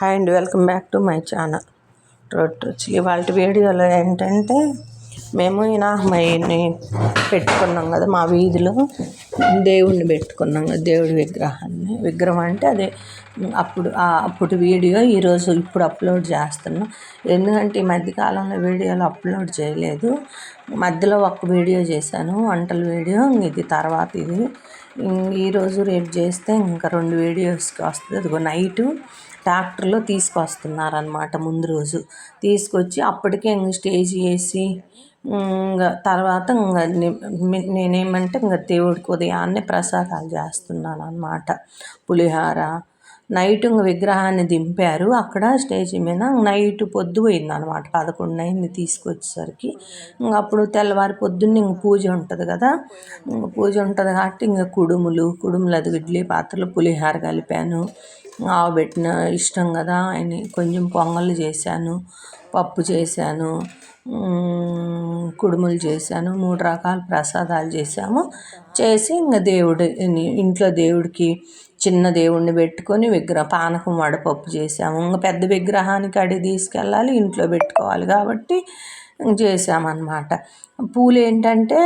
Hi and welcome back to my channel. Road రుచులు ఇవాళ వీడియోలో ఏంటంటే మేము ఈ పెట్టుకున్నాం కదా మా వీధిలో దేవుణ్ణి పెట్టుకున్నాం కదా దేవుడి విగ్రహాన్ని. విగ్రహం అంటే అదే. అప్పుడు అప్పుడు వీడియో ఈరోజు ఇప్పుడు అప్లోడ్ చేస్తున్నాం. ఎందుకంటే ఈ మధ్యకాలంలో వీడియోలు అప్లోడ్ చేయలేదు. మధ్యలో ఒక వీడియో చేశాను వంటల వీడియో. ఇది తర్వాత ఇది. ఈరోజు రేపు చేస్తే ఇంకా రెండు వీడియోస్కి వస్తుంది. అదిగో నైటు ట్రాక్టర్లో తీసుకొస్తున్నారనమాట ముందు రోజు. తీసుకొచ్చి అప్పటికే ఇంక స్టేజ్ వేసి ఇంకా తర్వాత ఇంకా నేనేమంటే ఇంకా దేవుడికి ఉదయాన్నే ప్రసాదాలు చేస్తున్నాను అనమాట పులిహార నైట్ ఇంక విగ్రహాన్ని దింపారు. అక్కడ స్టేజ్ మీద నైట్ పొద్దు పోయింది అనమాట పదకొండు అయింది తీసుకొచ్చేసరికి. అప్పుడు తెల్లవారి పొద్దున్న ఇంక పూజ ఉంటుంది కదా. ఇంక పూజ ఉంటుంది కాబట్టి ఇంక కుడుములు కుడుములు అది ఇడ్లీ పాత్రలు పులిహార కలిపాను. ఆవు పెట్టిన ఇష్టం కదా ఆయన కొంచెం పొంగలు చేశాను పప్పు చేశాను కుడుములు చేశాను మూడు రకాల ప్రసాదాలు చేశాము. చేసి ఇంకా దేవుడి ఇంట్లో దేవుడికి చిన్న దేవుణ్ణి పెట్టుకొని విగ్రహం పానకం వడపప్పు చేసాము ఇంకా పెద్ద విగ్రహానికి అడిగి తీసుకెళ్ళాలి ఇంట్లో పెట్టుకోవాలి కాబట్టి చేసామన్నమాట పూలు ఏంటంటే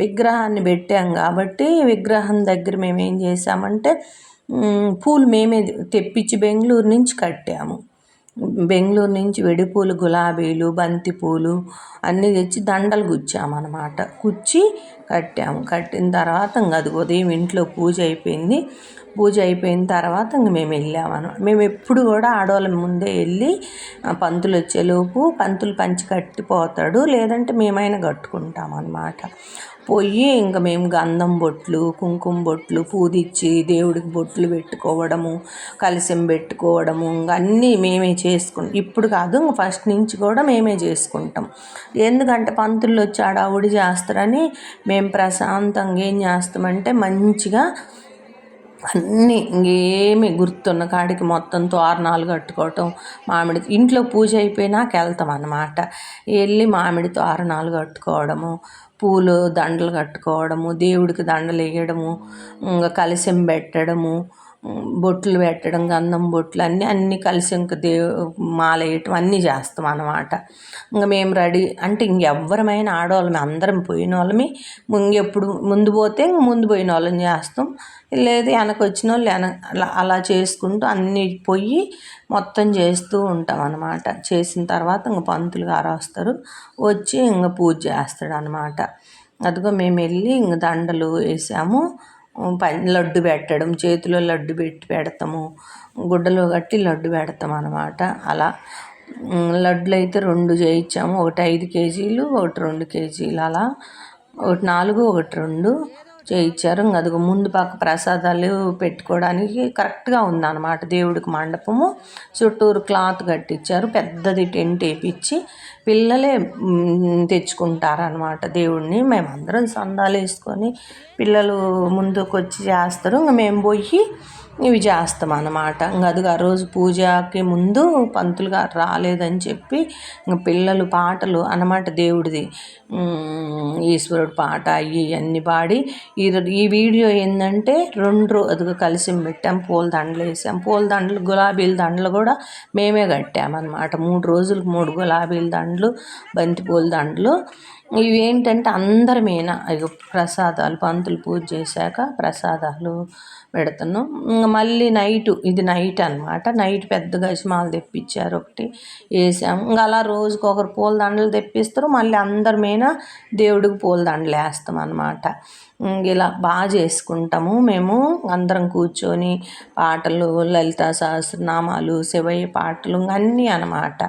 విగ్రహాన్ని పెట్టాం కాబట్టి విగ్రహం దగ్గర మేము ఏం చేసామంటే పూలు మేమే తెప్పించి బెంగళూరు నుంచి కట్టాము. బెంగళూరు నుంచి వెడిపూలు గులాబీలు బంతిపూలు అన్నీ తెచ్చి దండలు గుచ్చామన్నమాట. కుచ్చి కట్టాము. కట్టిన తర్వాత ఇంకా అది ఉదయం ఇంట్లో పూజ అయిపోయింది. పూజ అయిపోయిన తర్వాత ఇంక మేము వెళ్ళామన్నమాట మేము ఎప్పుడు కూడా ఆడవాళ్ళ ముందే వెళ్ళి పంతులు వచ్చేలోపు పంతులు పంచి కట్టిపోతాడు లేదంటే మేమైనా కట్టుకుంటాం అన్నమాట. పోయి ఇంకా మేము గంధం బొట్లు కుంకుమ బొట్లు పూదిచ్చి దేవుడికి బొట్లు పెట్టుకోవడము కలశం పెట్టుకోవడము ఇంకా అన్నీ మేమే చేసుకుంటాం ఇప్పుడు కాదు ఇంకా ఫస్ట్ నుంచి కూడా మేమే చేసుకుంటాం. ఎందుకంటే పంతులు వచ్చి ఆడావుడి చేస్తారని మేము ప్రశాంతంగా ఏం చేస్తామంటే మంచిగా అన్నీ ఇంకేమి గుర్తున్న కాడికి మొత్తం తోరణాలు కట్టుకోవటం మామిడి ఇంట్లో పూజ అయిపోయినాక వెళ్తాం అన్నమాట. వెళ్ళి మామిడి తోరణాలు కట్టుకోవడము పూలు దండలు కట్టుకోవడము దేవుడికి దండలు వేయడము ఇంకా కలశం పెట్టడము బొట్లు పెట్టడం గంధం బొట్లు అన్నీ అన్నీ కలిసి ఇంక దేవు మాల వేయటం అన్నీ చేస్తాం అన్నమాట. ఇంకా మేము రెడీ అంటే ఇంకెవ్వరమైన ఆడవాళ్ళమే అందరం పోయిన వాళ్ళమి. ఇంకెప్పుడు ముందు పోతే ఇంక ముందు పోయిన వాళ్ళని చేస్తాం. లేదు వెనక వచ్చిన వాళ్ళు వెనక అలా అలా చేసుకుంటూ అన్నీ పోయి మొత్తం చేస్తూ ఉంటాం అన్నమాట. చేసిన తర్వాత ఇంక పంతులు గారు వస్తారు. వచ్చి ఇంక పూజ చేస్తాడు అనమాట అదిగో మేము వెళ్ళి ఇంక దండలు వేసాము. లడ్డు పెట్టడం చేతిలో లడ్డు పెట్టి పెడతాము గుడ్డలో కట్టి లడ్డు పెడతాం అన్నమాట. అలా ఉమ్, లడ్డులు అయితే రెండు చేయించాము. ఒకటి ఐదు కేజీలు ఒకటి రెండు కేజీలు అలా ఒకటి నాలుగు ఒకటి రెండు. చేయించారు. ఇంక అదిగో ముందు పక్క ప్రసాదాలు పెట్టుకోవడానికి కరెక్ట్గా ఉందన్నమాట దేవుడికి మండపము. చుట్టూరు క్లాత్ కట్టించారు పెద్దది టెంట్ వేపించి పిల్లలే తెచ్చుకుంటారనమాట దేవుడిని మేమందరం సందాలు వేసుకొని పిల్లలు ముందుకు వచ్చి చేస్తారు. ఇంక మేము పోయి ఇవి చేస్తాం అన్నమాట ఇంకా అది ఆ రోజు పూజకి ముందు పంతులు గారు రాలేదని చెప్పి ఇంకా పిల్లలు పాటలు అన్నమాట దేవుడిది. ఈశ్వరుడు పాట అవి అన్నీ పాడి ఈ ఈ వీడియో ఏంటంటే రెండు రో కలిసి పెట్టాం పూల దండలు వేసాం. పూల దండలు గులాబీల దండలు కూడా మేమే కట్టామన్నమాట. మూడు రోజులకు మూడు గులాబీల దండలు బంతి పూల దండలు. ఇవేంటంటే అందరమేనా. ప్రసాదాలు పంతులు పూజ చేశాక ప్రసాదాలు పెడుతున్నాం. మళ్ళీ నైట్ ఇది నైట్ అనమాట నైట్ పెద్దగా గజమాలు తెప్పించారు ఒకటి వేసాము ఇంకా అలా రోజుకి ఒకరు పూల దండలు తెప్పిస్తారు. మళ్ళీ అందరమేనా దేవుడికి పూల దండలు వేస్తాం అనమాట ఇలా బాగా చేసుకుంటాము మేము. అందరం కూర్చొని పాటలు లలిత సహస్రనామాలు శివయ్య పాటలు అన్నీ అనమాట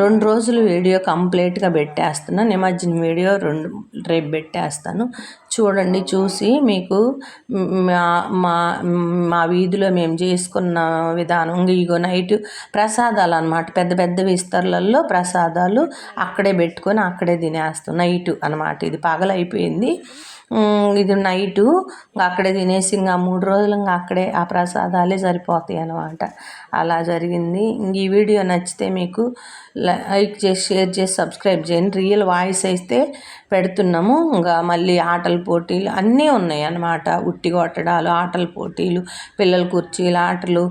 రెండు రోజులు వీడియో కంప్లీట్గా పెట్టేస్తున్నా. నిమజ్జనం వీడియో రెండు రేపు పెట్టేస్తాను. చూడండి చూసి మీకు మా మా మా వీధిలో మేము చేసుకున్న విధానం. ఇగో నైట్ ప్రసాదాలు అనమాట పెద్ద పెద్ద విస్తర్లలో ప్రసాదాలు అక్కడే పెట్టుకొని అక్కడే తినేస్తాం నైట్ అనమాట ఇది పగలైపోయింది. ఇది నైటు ఇంకా అక్కడే తినేసి ఇంకా మూడు రోజులు ఇంకా అక్కడే ఆ ప్రసాదాలే సరిపోతాయి అన్నమాట. అలా జరిగింది. ఇంక ఈ వీడియో నచ్చితే మీకు లైక్ చేసి షేర్ చేసి సబ్స్క్రైబ్ చేయండి. రియల్ వాయిస్ అయితే పెడుతున్నాము. ఇంకా మళ్ళీ ఆటల పోటీలు అన్నీ ఉన్నాయి అన్నమాట. ఉట్టి కొట్టడాలు ఆటల పోటీలు పిల్లల కుర్చీలు ఆటలు.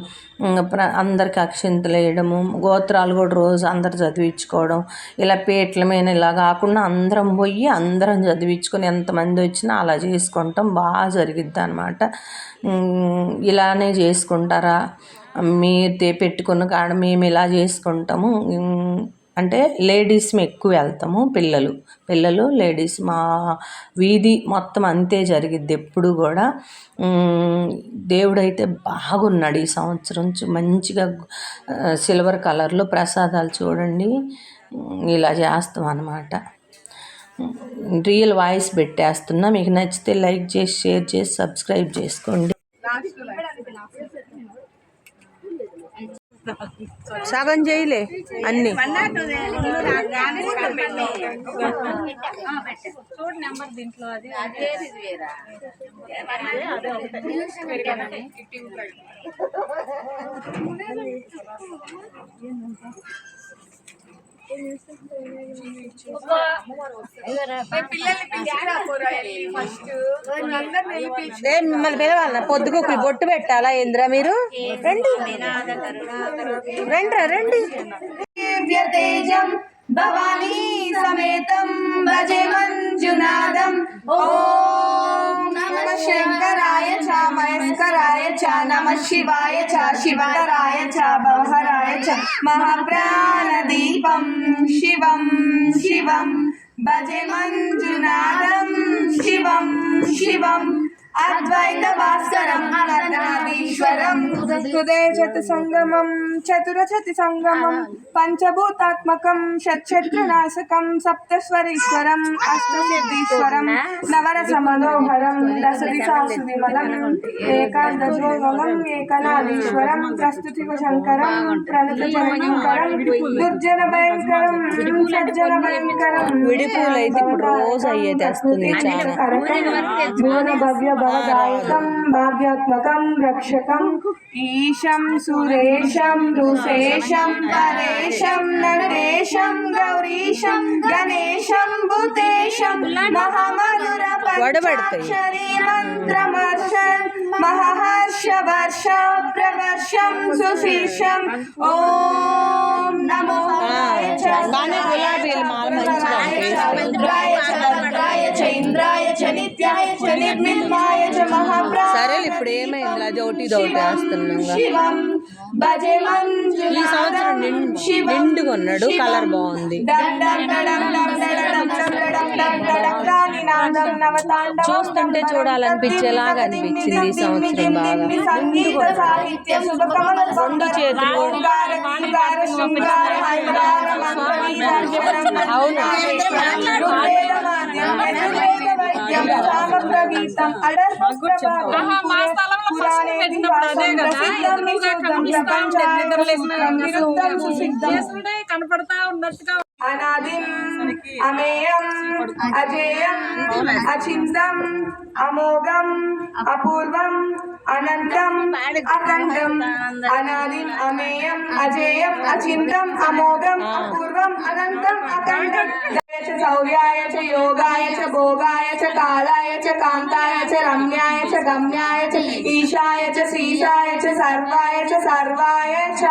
ప్ర అందరికి అక్షింతలు వేయడము గోత్రాలు కూడా రోజు అందరు చదివించుకోవడం. ఇలా పీటల మీద ఇలా కాకుండా అందరం పోయి అందరం చదివించుకొని ఎంతమంది వచ్చినా అలా చేసుకుంటాం. బాగా జరిగిద్ది అనమాట ఇలానే చేసుకుంటారా? మీరు పెట్టుకున్న కాడ మేము ఇలా చేసుకుంటాము. అంటే లేడీస్ ఎక్కువ వెళ్తాము పిల్లలు. పిల్లలు లేడీస్ మా వీధి మొత్తం అంతే జరిగిద్ది ఎప్పుడు కూడా. దేవుడైతే బాగున్నాడు ఈ సంవత్సరం. మంచిగా సిల్వర్ కలర్లో ప్రసాదాలు చూడండి. ఇలా చేస్తాం అన్నమాట. రియల్ వాయిస్ పెట్టేస్తున్నా. మీకు నచ్చితే లైక్ చేసి షేర్ చేసి సబ్స్క్రైబ్ చేసుకోండి. సగం చేయలే అన్ని. చూడు నెంబర్ దీంట్లో అది మిమ్మల్ని పిలవాల పొద్దుకుక్కులు బొట్టు పెట్టాలా ఇంద్ర మీరు? రండి. రండి రండి. తేజం భవానీ సమేతం భజే మంజునాదం च नमः शिवाय च शिवतराय च भवहराय च महाप्राणदीपं शिवं शिवं भजे मञ्जुनादं शिवं शिवम् अद्वैत చతురచతి సంగమం పంచభూతాత్మకం షట్శత్రునాశకం సప్తస్వరీశ్వరం అష్టసిద్ధీశ్వరం నవరస మనోహరం దశదిశాసు విమలం ఏకాదశోగమం ఏకనాదీశ్వరం ప్రస్తుతి శంకరం ప్రణత భయంకరం దుర్జన భయంకరం సజ్జన భయంకరం విడిపోలైతే భాగ్యాత్మకం రక్షకం ఈశం సురేశం ఋషేశం పరేశం నరేశం గౌరీశం గణేశం భూతేశం మహామధుర వడబడతాయి. పంచాక్షరీ మంత్రమర్షన్ మహర్ష వర్ష ప్రవర్షం సుశీర్షం ఓం నమో బాగానే గులాబీలు మాల మంచిగా ఉంటాయి. ఇంద్రాయ చ వజ్రాయ చ ఇంద్రాయ చ నిత్యాయ చ నిర్మిల్మాయ చ మహాప్రా సరేలే ఇప్పుడు ఏమైంది అది ఒకటి ఇది ఒకటి వేస్తున్నాం శివం భజే ఈ సంవత్సరం నిండు నిండుగా ఉన్నాడు కలర్ బాగుంది చూస్తుంటే చూడాలనిపించేలాగా అనిపించింది ఈ సంవత్సరం బాగా రెండు చేతులు అవును ఫస్ట్ పెట్టినప్పుడు అదే కదా ఎదురుగా కనిపిస్తా ఉండేది నిద్రలేసిన చేసుకుంటే కనపడతా ఉన్నట్టుగా అనాదిం అమేయం అజేయం అచింతం అమోఘం అపూర్వం అనంతం అఖండం అనాదిం అమేయం అజేయం అచింతం అమోఘం అపూర్వం అనంతం అఖండం చ శౌర్యాయ చ యోగాయ చ భోగాయ చ కాలాయ చ కాంతాయ చ రమ్యాయ చ గమ్యాయ చ ఈశాయ చ శ్రీశాయ చ సర్వాయ చ సర్వాయ చ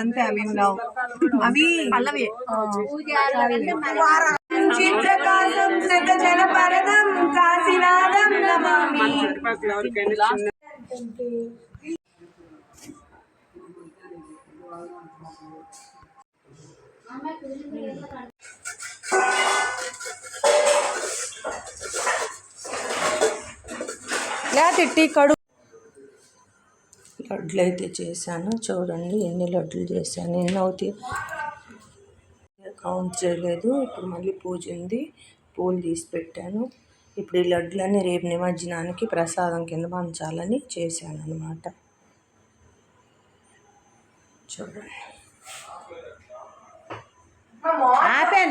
అంతే అవి అవి పల్లవి. చిత్రకాశం జన పరదం కాశీనాథం నమామి. లే తిట్టి కడు లడ్లు అయితే చేశాను. చూడండి ఎన్ని లడ్లు చేశాను. ఎన్ని అవుతాయి కౌంట్ చేయలేదు. ఇప్పుడు మళ్ళీ పూజ ఉంది. పూలు తీసి పెట్టాను. ఇప్పుడు ఈ లడ్లన్నీ రేపు నిమజ్జనానికి ప్రసాదం కింద పంచాలని చేశాను అనమాట చూడండి. આપ્યા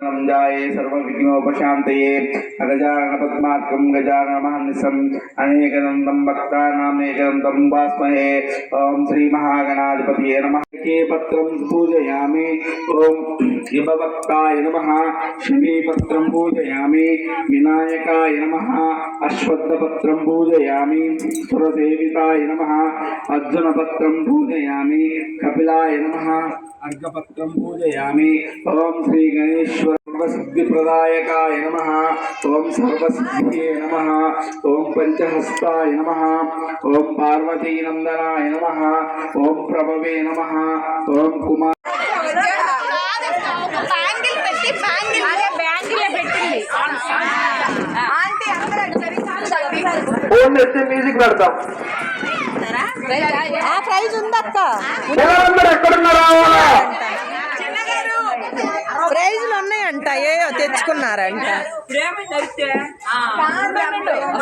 ને સર્વ વિઘ્નો ઉપશાંતયે अगजाननपद्मार्कं गजाननमहर्निशम् अनेकदन्तं भक्तानामेकदन्तं वास्महे। ॐ श्रीमहागणाधिपतये नमः। के पत्रं पूजयामि? ॐ शिवभक्ताय नमः। शमीपत्रं पूजयामि। विनायकाय नमः। अश्वत्थपत्रं पूजयामि। सुरसेविताय नमः। अर्जुनपत्रं पूजयामि। कपिलाय नमः। अर्घपत्रं पूजयामि। ॐ श्रीगणेश्वर सर्वसिद्धिप्रदायकाय नमः। ఓం సర్వసిద్ధియే నమ. ఓం పంచహస్తాయ నమ. ఓం పార్వతీనందనాయ నమ. ఓం ప్రభవే నమ. ఓం కుమార్ మ్యూజిక్ పెడతాం. ఆ ఎక్కడున్నారా? తెచ్చుకున్నారంట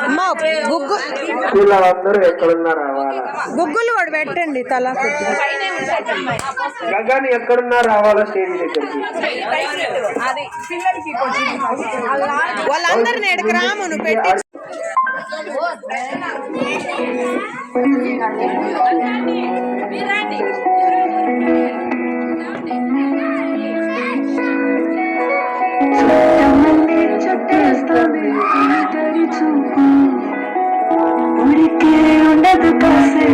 అమ్మ గుగ్గు పిల్లలందరూ ఎక్కడున్నారా రావాలా? గుగ్గులు కూడా పెట్టండి తలా గగాని ఎక్కడున్నా రావాలా స్టేజ్ దగ్గరికి? వాళ్ళందరిని ఎడకి రామును పెట్టి Tú me metes a esta vez, con 32, por aquí, no. Te pasé,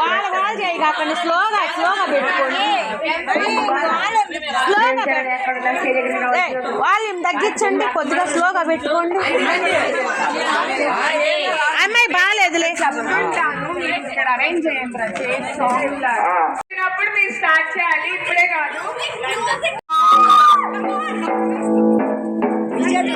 వాళ్ళ వాళ్ళు చేయి కాకుండా స్లోగా స్లోగా పెట్టుకోండి. స్లోగా వాల్యూమ్ తగ్గించండి కొద్దిగా స్లోగా పెట్టుకోండి. అమ్మాయి బాగాలేదులే ఇక్కడ అరేంజ్ చేయండి వచ్చినప్పుడు మీరు స్టార్ట్ చేయాలి ఇప్పుడే కాదు. తిరగాలి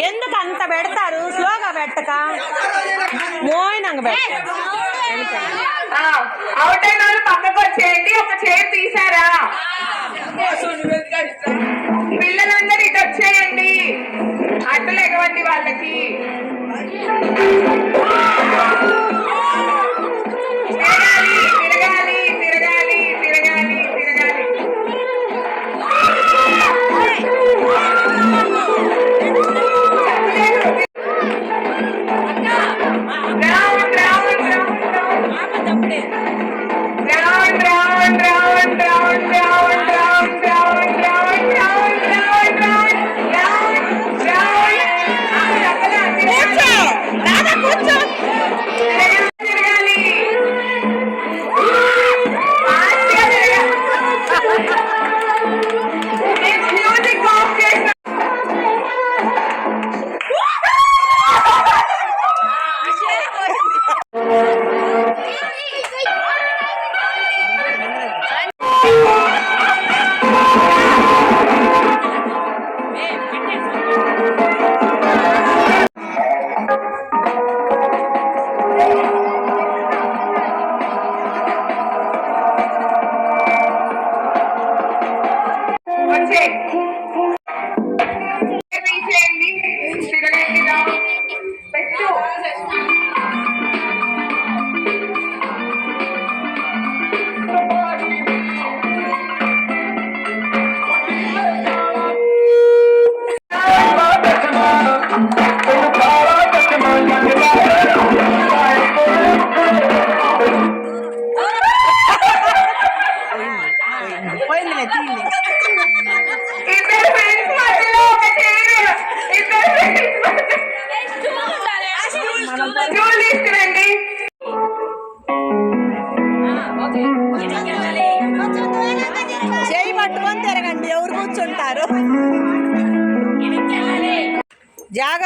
ఎందుకు అంత పెడతారు? స్లోగా పెట్టక. మోయినంగా పెట్ట. అవుట్ అయిన వాళ్ళు పక్కకు వచ్చేయండి ఒక చైర్ తీసారా పిల్లలందరూ ఇటు వచ్చేయండి. అడ్డులు ఎగవండి వాళ్ళకి.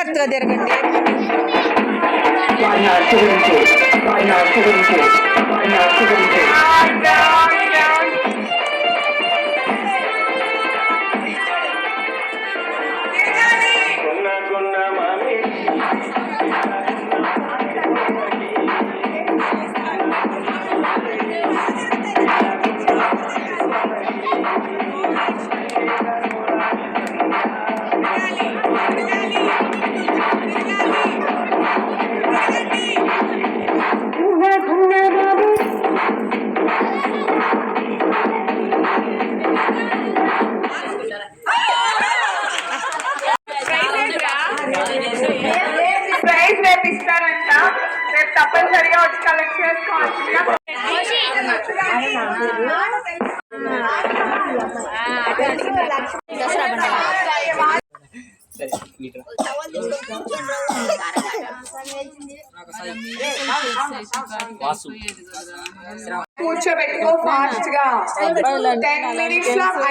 జాగ్రత్తగా తిరగండి Why not?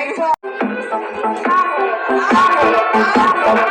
ఐఫోన్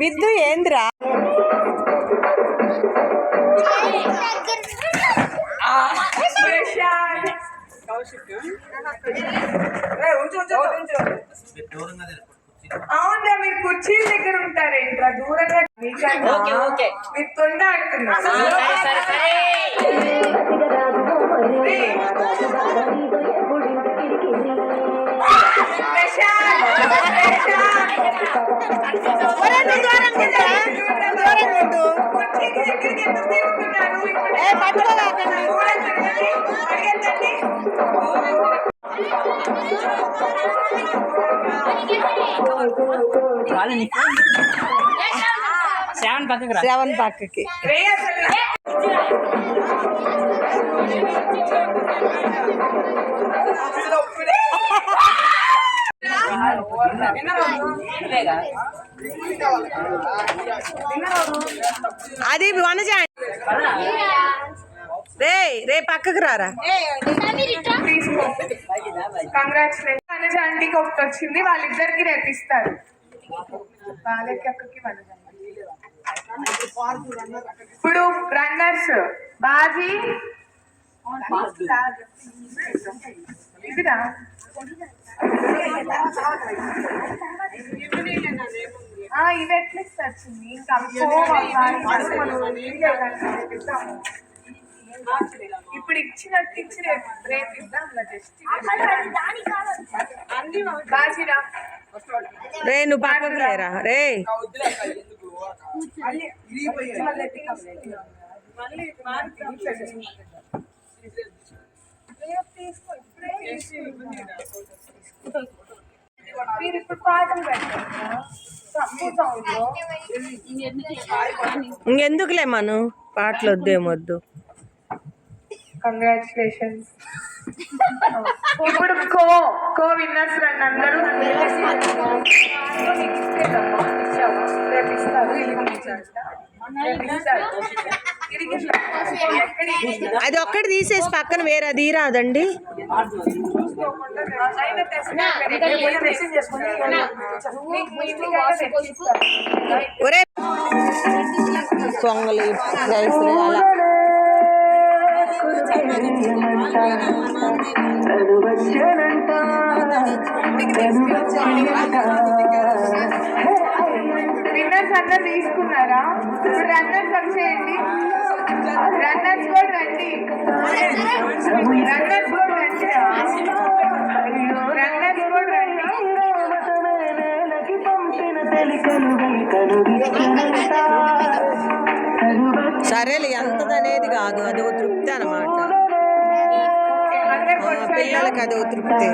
విద్దు ఏంద్రా? కౌశిక్. ఉంచు ఉంచు ఉంచు అవునా మీరు కుర్చీల దగ్గర ఉంటారేంట్రా దూరంగా మీరు తొండ అంటున్నారు. శ్రవణ్ పక్కకి రేయ్ అసలు. అది వనజ రే రే పక్కకు రారా తీసుకో కంగ్రాచులేషన్ వనజ ఆంటీకి ఒకటి వచ్చింది. వాళ్ళిద్దరికి రేపిస్తారు వాళ్ళకి అక్కకి వనజ ఇప్పుడు రన్నర్స్ బాజీ. ఇదిరా. ఆ, ఇవి ఎట్లా ఇస్తారు చిన్ని? ఇంకా ఇప్పుడు ఇచ్చినట్టు ఇచ్చి రేపు ఇద్దాం జస్ట్ బాజీరా. రే నువ్వు పక్కకు లేరా? రే. మీరు ఇప్పుడు పాటలు పెట్టారు లో. ఇంకెందుకులే మను? పాటలు వద్దేమొద్దు కంగ్రాచులేషన్స్ ఇప్పుడు కో కో విన్నర్స్ రండి అందరూ అది ఒక్కటి తీసేసి పక్కన వేరే అది రాదండి. ఒరే పొంగలి అలా. తను వచ్చానంట తను వచ్చానంట విన్నర్స్ అందరు తీసుకున్నారా? ఇప్పుడు రన్నర్స్ వచ్చేయండి రన్నర్స్ కూడా రండి. రన్నర్స్ కూడా రండి. రన్నర్స్ కూడా సరేలే ఎంతదనేది కాదు. అదో తృప్తి అనమాట? పిల్లలకి అదో తృప్తి